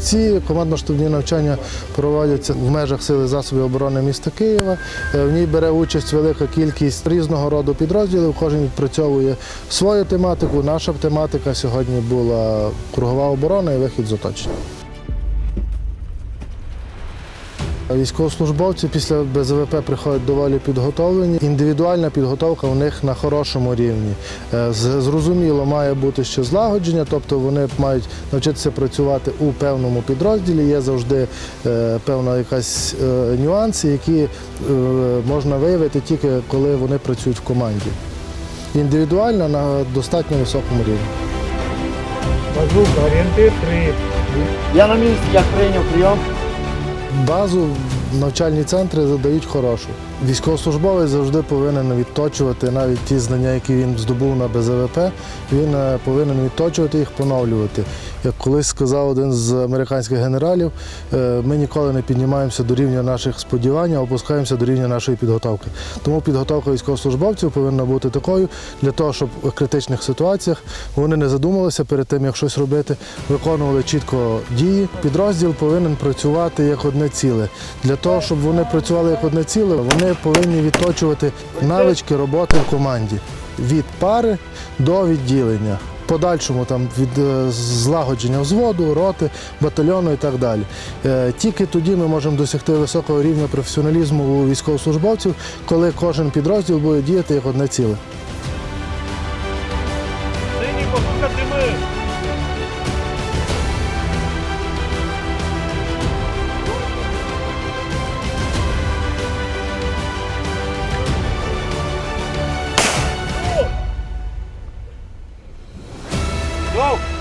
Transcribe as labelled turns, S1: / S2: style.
S1: Ці командно-штабні навчання проводяться в межах сили засобів оборони міста Києва. Е, В ній бере участь велика кількість різного роду підрозділів. Кожен відпрацьовує свою тематику. Наша тематика сьогодні була кругова оборона і вихід з оточення. Військовослужбовці після БЗВП приходять доволі підготовлені. Індивідуальна підготовка у них на хорошому рівні. Е, Зрозуміло, має бути ще злагодження, тобто вони мають навчитися працювати у певному підрозділі. Є завжди е, певна якась е, нюанси, які можна виявити тільки коли вони працюють в команді. Індивідуально на достатньо високому рівні.
S2: Орієнтир 3.
S3: Я на місці, як прийняв прийом.
S1: bazo навчальні центри задають хорошу. Військовослужбовець завжди повинен відточувати навіть ті знання, які він здобув на БЗВП. Він е, повинен відточувати їх, поновлювати. Як колись сказав один з американських генералів, е, ми ніколи не піднімаємося до рівня наших сподівань, а опускаємося до рівня нашої підготовки. Тому підготовка військовослужбовців повинна бути такою для того, щоб в критичних ситуаціях вони не задумалися перед тим, як щось робити, виконували чітко дії. Підрозділ повинен працювати як одне ціле. Для того, щоб вони працювали як одне ціле, вони повинні відточувати навички роботи в команді від пари до відділення. Подальшому там від е, злагодження взводу, роти, батальйону і так далі. Е, тільки тоді ми можемо досягти високого рівня професіоналізму у військовослужбовців, коли кожен підрозділ буде діяти як одне ціле. Сині, покупка дими! 와!